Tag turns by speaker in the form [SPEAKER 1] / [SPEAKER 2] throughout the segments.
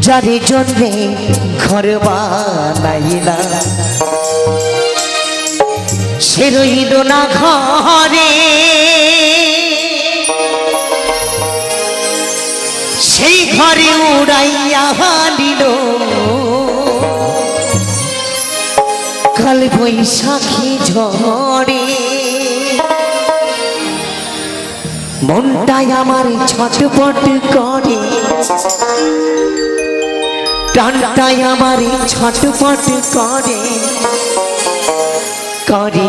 [SPEAKER 1] যারে জন্যে ঘর বানাইলা। সে রইল না ঘরে। সেই ঘরে উড়াইয়া হালিল। কাল বৈশাখী ঝড়ে। মনটাই আমার ছটপট করে। টানটাই আমার ছটপট করে। করে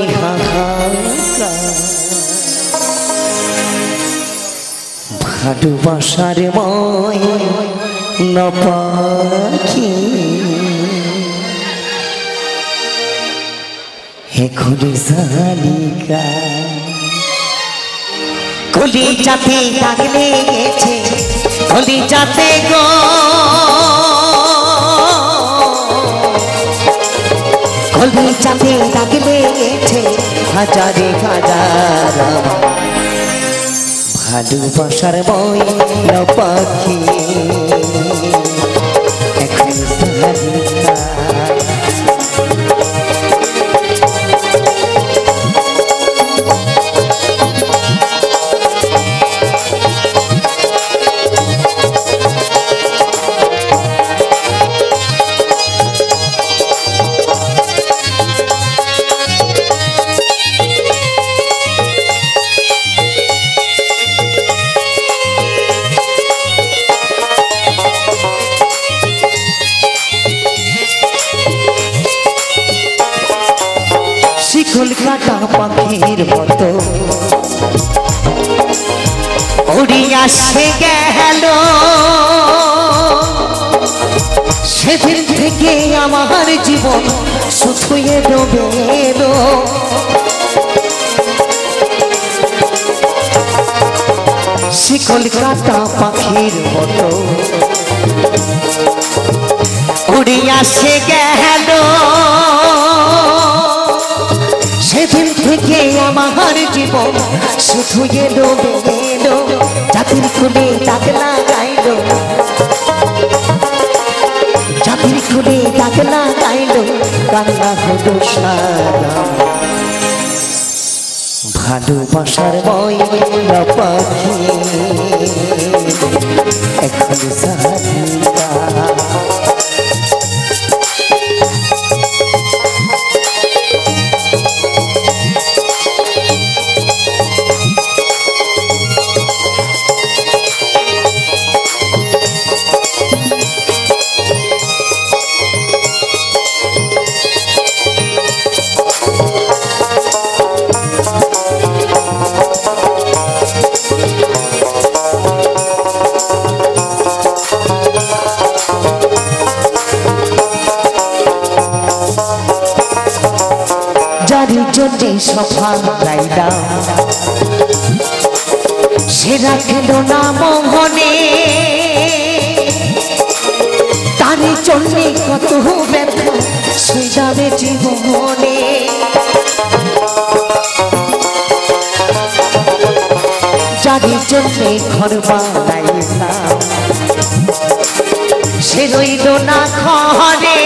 [SPEAKER 1] ভালোবাসার ময় নপাখি এখন জালিকা। কলি যাতে দাগ লেগেছে কলি যাতে গো। কলি যাতে ডাকলেছে হাজারে হাজার। ভালোবাসার বই পাখি। পাখির মতো। উড়িয়া সে গেল। সেদিন থেকে আমার জীবন শুধু এলো। বেলো শিকল কাটা পাখির মতো। উড়িয়া সে গেল। জীবন শুধু এলো এলো জাতির খুলে দাগ লাগাইল। জাতির খুলে দাগ লাগাইল কান্না হলো সারা ভালোবাসার বই পাখি। এখন জন্যে সফা গাইলাম সে রাখল না মোহনে। তার জন্যে কত ব্যথা সে যাবে জীবনে। যার জন্যে ঘর বানাইলাম, সে রইল না ঘরে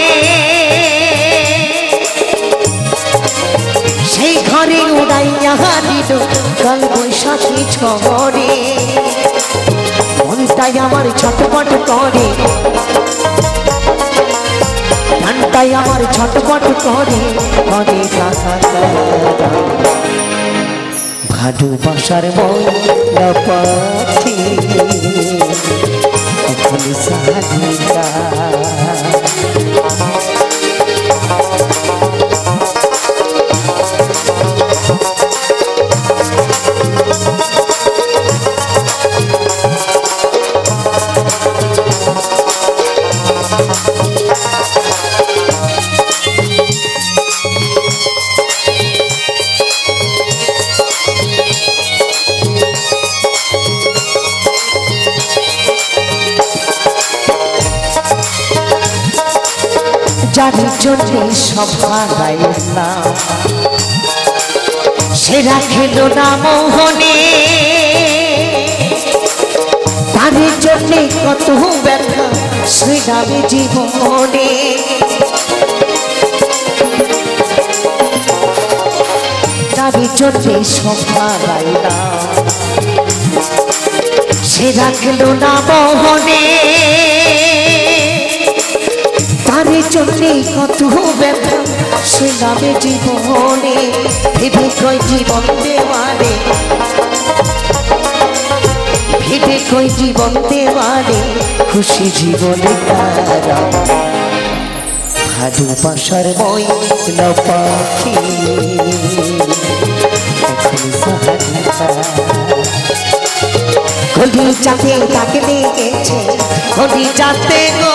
[SPEAKER 1] উড়াইয়া কাল বৈশাখী ঝড়ে। মনটাই আমার ছটপট করে। ঠান্ডাই আমার ছটপট করে। করে ভালোবাসার মন পাখি এখন যার জন্যে সভা গাইলাম সে রাখিল না মোহনে। তার জন্যে কত ব্যথা সে যাবে জীবনে। তারি চোখে সভা গাইলা সে রাখল না বহনে তারে চলে কত ব্যথা, সে নামে জীবনে ভেবে কয় জীবন দেওয়ারে ভেবে কয় জীবন দেওয়ারে খুশি জীবনে তারা। ভালোবাসার মই পাখি হোলি যাতে তাকে লেগেছে হোলি যাতে গো।